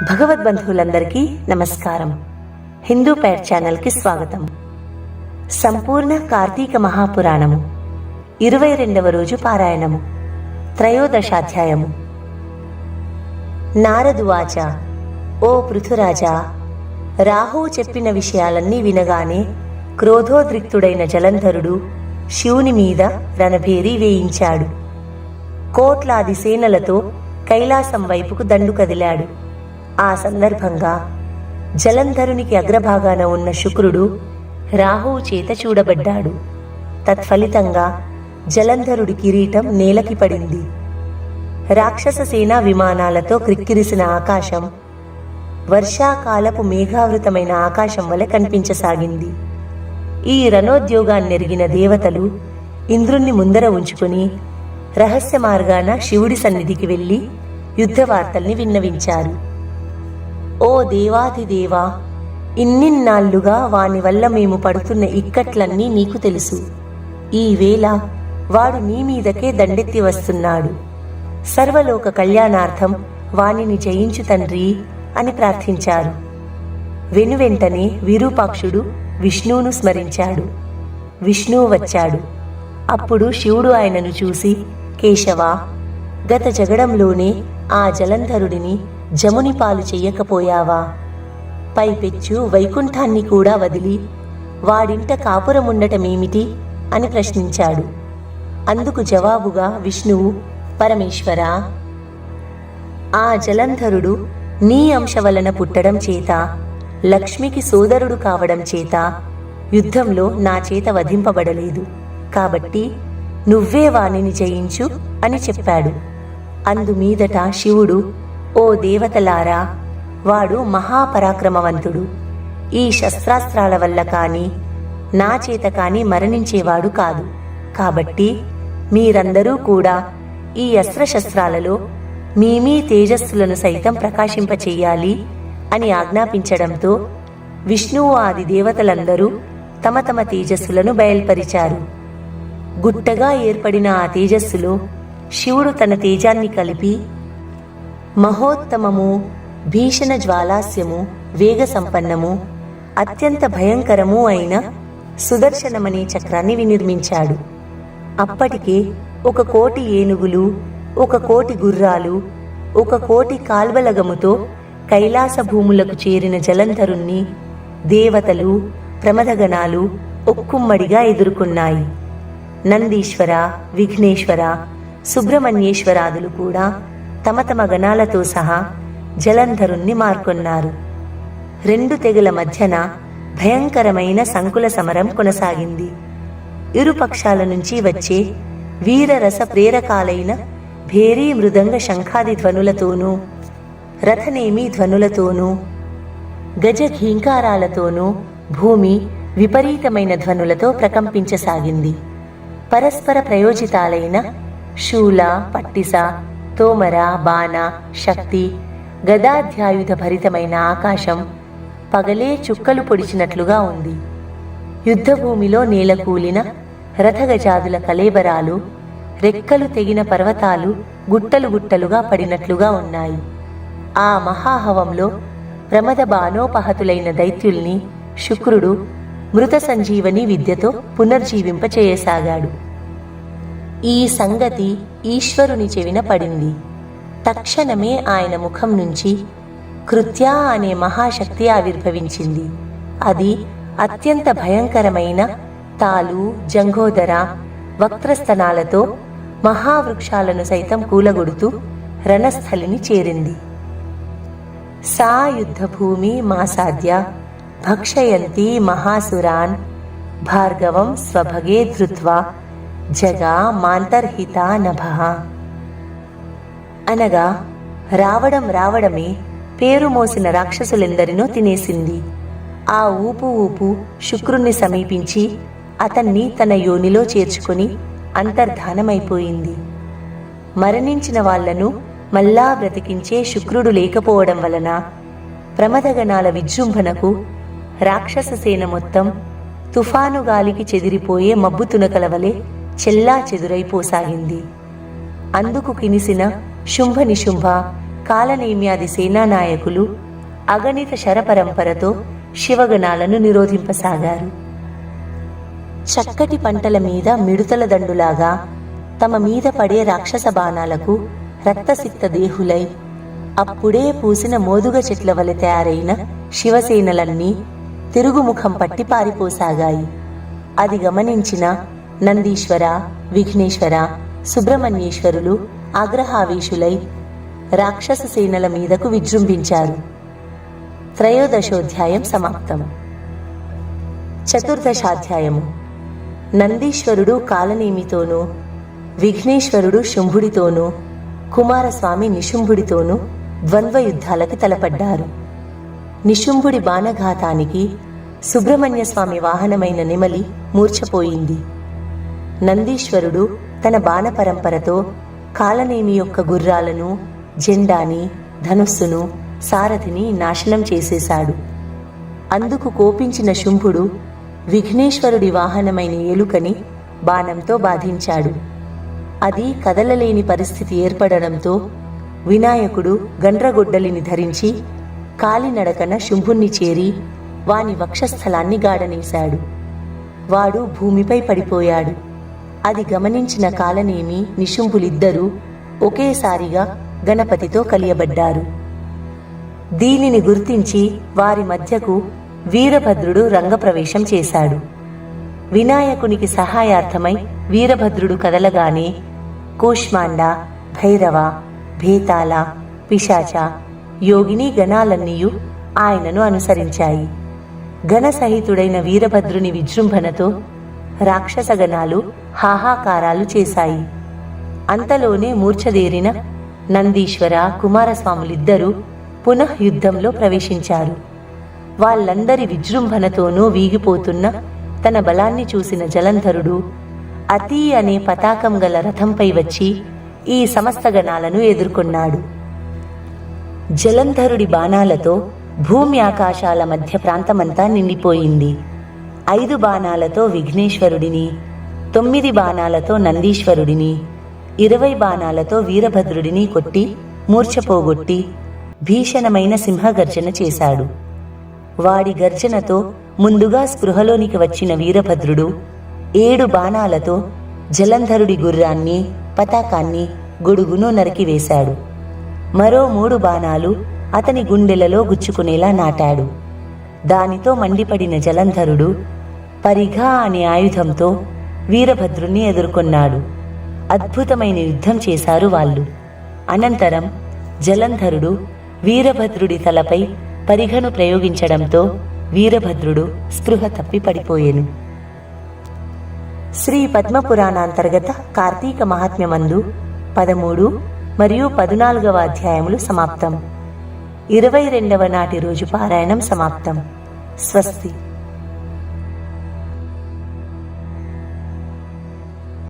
భగవద్బంధువులందరికీ నమస్కారం. హిందూ పేర్ ఛానల్కి స్వాగతం. సంపూర్ణ కార్తీక మహాపురాణము. ఇరవై రెండవ రోజు పారాయణము. త్రయోదశాధ్యాయము. నారదువాచ ఓ పృథురాజా రాహువు చెప్పిన విషయాలన్నీ వినగానే క్రోధోద్రిక్తుడైన జలంధరుడు శివుని మీద రణభేరి వేయించాడు. కోట్లాది సేనలతో కైలాసం వైపుకు దండు కదిలాడు. ఆ సందర్భంగా జలంధరునికి అగ్రభాగాన ఉన్న శుక్రుడు రాహువు చేత చూడబడ్డాడు. తత్ఫలితంగా జలంధరుడి కిరీటం నేలకి పడింది. రాక్షస సేనా విమానాలతో క్రిక్కిరిసిన ఆకాశం వర్షాకాలపు మేఘావృతమైన ఆకాశం వలె కనిపించసాగింది. ఈ రణోద్యోగాన్నెరిగిన దేవతలు ఇంద్రుణ్ణి ముందర ఉంచుకుని రహస్య మార్గాన శివుడి సన్నిధికి వెళ్ళి యుద్ధ వార్తల్ని విన్నవించారు. ఓ దేవాదిదేవా ఇన్నిన్నాళ్ళుగా వాని వల్ల మేము పడుతున్న ఇక్కట్లన్నీ నీకు తెలుసు. ఈవేళ వాడు నీ మీదకే దండెత్తి వస్తున్నాడు. సర్వలోక కళ్యాణార్థం వానిని జయించు తండ్రి అని ప్రార్థించారు. వెనువెంటనే విరూపాక్షుడు విష్ణువును స్మరించాడు. విష్ణువు వచ్చాడు. అప్పుడు శివుడు ఆయనను చూసి కేశవా గత జగడంలోనే ఆ జలంధరుడిని జముని పాలు చెయ్యకపోయావా? పైపెచ్చు వైకుంఠాన్ని కూడా వదిలి వాడింట కాపురముండటమేమిటి? అని ప్రశ్నించాడు. అందుకు జవాబుగా విష్ణువు పరమేశ్వరా ఆ జలంధరుడు నీ అంశ వలన పుట్టడం చేత లక్ష్మికి సోదరుడు కావడం చేత యుద్ధంలో నా చేత వధింపబడలేదు. కాబట్టి నువ్వే వాణిని జయించు అని చెప్పాడు. అందుమీదట శివుడు ఓ దేవతలారా వాడు మహాపరాక్రమవంతుడు. ఈ శస్త్రాస్త్రాల వల్ల కానీ నా చేత కానీ మరణించేవాడు కాదు. కాబట్టి మీరందరూ కూడా ఈ అస్త్రశస్త్రాలలో మీ మీ తేజస్సులను సైతం ప్రకాశింపచేయాలి అని ఆజ్ఞాపించడంతో విష్ణువు ఆది దేవతలందరూ తమ తమ తేజస్సులను బయల్పరిచారు. గుట్టగా ఏర్పడిన ఆ తేజస్సులో శివుడు తన తేజాన్ని కలిపి మహోత్తమము భీషణ జ్వాలాస్యము వేగ సంపన్నము అత్యంత భయంకరము అయిన సుదర్శనమనే చక్రాన్ని వినిర్మించాడు. అప్పటికే ఒక కోటి ఏనుగులు ఒక కోటి గుర్రాలు ఒక కోటి కాల్వలగముతో కైలాస భూములకు చేరిన జలంధరుణ్ణి దేవతలు ప్రమదగణాలు ఒక్కుమ్మడిగా ఎదుర్కొన్నాయి. నందీశ్వర విఘ్నేశ్వర సుబ్రహ్మణ్యేశ్వరాదులు కూడా తమ తమ గణాలతో సహా జలంధరుణ్ణి మార్కొన్నారు. రెండు తెగల మధ్యన భయంకరమైన సంకుల సమరం కొనసాగింది. ఇరు పక్షాల నుంచి వచ్చే వీరరస ప్రేరకాలైన భేరీ మృదంగ శంఖాది ధ్వనులతోనూ రథనేమి ధ్వనులతోనూ గజ ఘీంకారాలతోనూ భూమి విపరీతమైన ధ్వనులతో ప్రకంపించసాగింది. పరస్పర ప్రయోజితాలైన శూల పట్టిస తోమర బాణ శక్తి గదాధ్యాయుధ భరితమైన ఆకాశం పగలే చుక్కలు పొడిచినట్లుగా ఉంది. యుద్ధభూమిలో నేలకూలిన రథగజాదుల కలేబరాలు రెక్కలు తెగిన పర్వతాలు గుట్టలు గుట్టలుగా పడినట్లుగా ఉన్నాయి. ఆ మహాహవంలో ప్రమద బాణోపహతులైన దైత్యుల్ని శుక్రుడు మృత సంజీవని విద్యతో పునర్జీవింపచేయసాగాడు. ఈ సంగతి ఈశ్వరుని చెవిన పడింది. తక్షణమే ఆయన ముఖం నుంచి కృత్యా అనే మహాశక్తి ఆవిర్భవించింది. అది అత్యంత భయంకరమైన తాలు జంఘోదర వక్త్రస్తనాలతో మహావృక్షాలను సైతం కూలగొడుతూ రణస్థలిని చేరింది. సా యుద్ధభూమి మాసాద్య భక్షయంతి మహాసురాన్ భార్గవం స్వభగే ధృత్వా జగా మాంతర్హిత నభః అనగా రావడం రావడమే పేరు మోసిన రాక్షసులెందరినో తినేసింది. ఆ ఊపు ఊపు శుక్రుణ్ణి సమీపించి అతన్ని తన యోనిలో చేర్చుకొని అంతర్ధానమైపోయింది. మరణించిన వాళ్ళను మళ్ళా బ్రతికించే శుక్రుడు లేకపోవడం వలన ప్రమదగణాల విజృంభణకు రాక్షస సేన మొత్తం తుఫాను గాలికి చెదిరిపోయే మబ్బు తునకల వలె చెల్లా చెదురైపోసాగింది. అందుకు కినిసిన శుంభ నిశుంభ కాలనేమ్యాది సేనానాయకులు అగణిత శరపరంపరతో శివగణాలను నిరోధింపసాగారు. చక్కటి పంటల మీద మిడుతల దండులాగా తమ మీద పడే రాక్షస బాణాలకు రక్తసిక్త దేహులై అప్పుడే పూసిన మోదుగ చెట్ల వలె తయారైన శివసేనలన్నీ తిరుగుముఖం పట్టి పారిపోసాగాయి. అది గమనించిన నందీశ్వర విఘ్నేశ్వర సుబ్రహ్మణ్యేశ్వరులు ఆగ్రహావేశులై రాక్షస సేనల మీదకు విజృంభించారు. త్రయోదశోధ్యాయం సమాప్తం. చతుర్దశాధ్యాయము. నందీశ్వరుడు కాలనేమితోనూ విఘ్నేశ్వరుడు శుంభుడితోనూ కుమారస్వామి నిశుంభుడితోనూ ద్వంద్వ యుద్ధాలకి తలపడ్డారు. నిశుంభుడి బాణఘాతానికి సుబ్రహ్మణ్య స్వామి వాహనమైన నెమలి మూర్ఛపోయింది. నందీశ్వరుడు తన బాణపరంపరతో కాలనేమి యొక్క గుర్రాలను జెండాని ధనుస్సును సారథిని నాశనం చేసేశాడు. అందుకు కోపించిన శుంభుడు విఘ్నేశ్వరుడి వాహనమైన ఎలుకని బాణంతో బాధించాడు. అది కదలలేని పరిస్థితి ఏర్పడడంతో వినాయకుడు గండ్రగొడ్డలిని ధరించి కాలినడకన శుంభుణ్ణి చేరి వాని వక్షస్థలాన్ని గాడనేశాడు వాడు భూమిపై పడిపోయాడు. అది గమనించిన కాలనేమి నిశుంభులిద్దరూ ఒకేసారిగా గణపతితో కలియబడ్డారు. దీనిని గుర్తించి వారి మధ్యకు వీరభద్రుడు రంగప్రవేశం చేశాడు. వినాయకునికి సహాయార్థమై వీరభద్రుడు కదలగానే కూష్మాండ భైరవ భేతాల పిశాచ యోగిని గణాలన్నీయు ఆయనను అనుసరించాయి. గణసహితుడైన వీరభద్రుని విజృంభణతో రాక్షస గణాలు హాహాకారాలు చేశాయి. అంతలోనే మూర్ఛదేరిన నందీశ్వర కుమారస్వాములిద్దరూ పునః యుద్ధంలో ప్రవేశించారు. వాళ్ళందరి విజృంభణతోనూ వీగిపోతున్న తన బలాన్ని చూసిన జలంధరుడు అతి అనే పతాకం గల రథంపై వచ్చి ఈ సమస్త గణాలను ఎదుర్కొన్నాడు. జలంధరుడి బాణాలతో భూమి ఆకాశాల మధ్య ప్రాంతమంతా నిండిపోయింది. ఐదు బాణాలతో విఘ్నేశ్వరుడిని తొమ్మిది బాణాలతో నందీశ్వరుడిని ఇరవై బాణాలతో వీరభద్రుడిని కొట్టి మూర్ఛపోగొట్టి భీషణమైన సింహగర్జన చేశాడు. వాడి గర్జనతో ముందుగా స్పృహలోనికి వచ్చిన వీరభద్రుడు ఏడు బాణాలతో జలంధరుడి గుర్రాన్ని పతాకాన్ని గొడుగును నరికివేశాడు మరో మూడు బాణాలు అతని గుండెలలో గుచ్చుకునేలా నాటాడు. దానితో మండిపడిన జలంధరుడు పరిఘా అనే ఆయుధంతో వీరభద్రుణ్ణి ఎదుర్కొన్నాడు. అద్భుతమైన యుద్ధం చేశారు వాళ్ళు. అనంతరం జలంధరుడు వీరభద్రుడి తలపై పరిఘను ప్రయోగించడంతో వీరభద్రుడు స్పృహ తప్పి పడిపోయేను. శ్రీ పద్మపురాణాంతర్గత కార్తీక మహాత్మ్యమందు పదమూడు మరియు పద్నాలుగవ అధ్యాయములు సమాప్తం. ఇరవై రెండవ నాటి రోజు పారాయణం సమాప్తం. స్వస్తి.